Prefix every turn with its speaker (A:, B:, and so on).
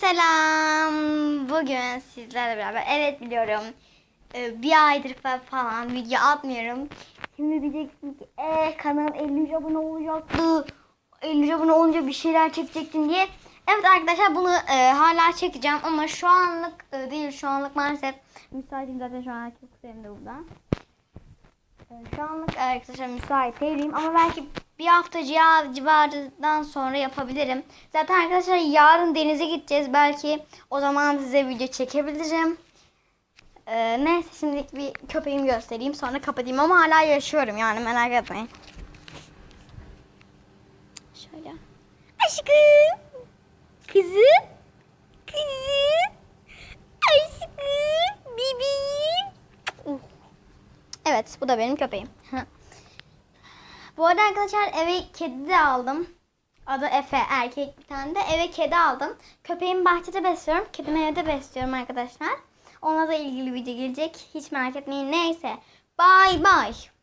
A: Selam. Bugün sizlerle beraber evet biliyorum e, bir aydır fa- falan video atmıyorum. Şimdi diyeceksin ki e, kanal 50 abone olacaktı. 50 abone olunca bir şeyler çekecektin diye. Evet arkadaşlar bunu e, hala çekeceğim ama şu anlık e, değil şu anlık maalesef müsaitim zaten şu an çok sevimli burada. E, Şu anlık arkadaşlar müsait değilim ama belki bir hafta civar- civarından sonra yapabilirim. Zaten arkadaşlar yarın denize gideceğiz. Belki o zaman size video çekebilirim. Ee, neyse şimdi bir köpeğimi göstereyim sonra kapatayım ama hala yaşıyorum yani merak etmeyin. Şöyle. Aşkım. Kızım. Kızım. Aşkım. Bebeğim. Uh. Evet bu da benim köpeğim. Bu arada arkadaşlar eve kedi de aldım. Adı Efe erkek bir tane de eve kedi aldım. Köpeğimi bahçede besliyorum. Kedimi evde besliyorum arkadaşlar. Ona da ilgili video gelecek. Hiç merak etmeyin. Neyse. Bye bye.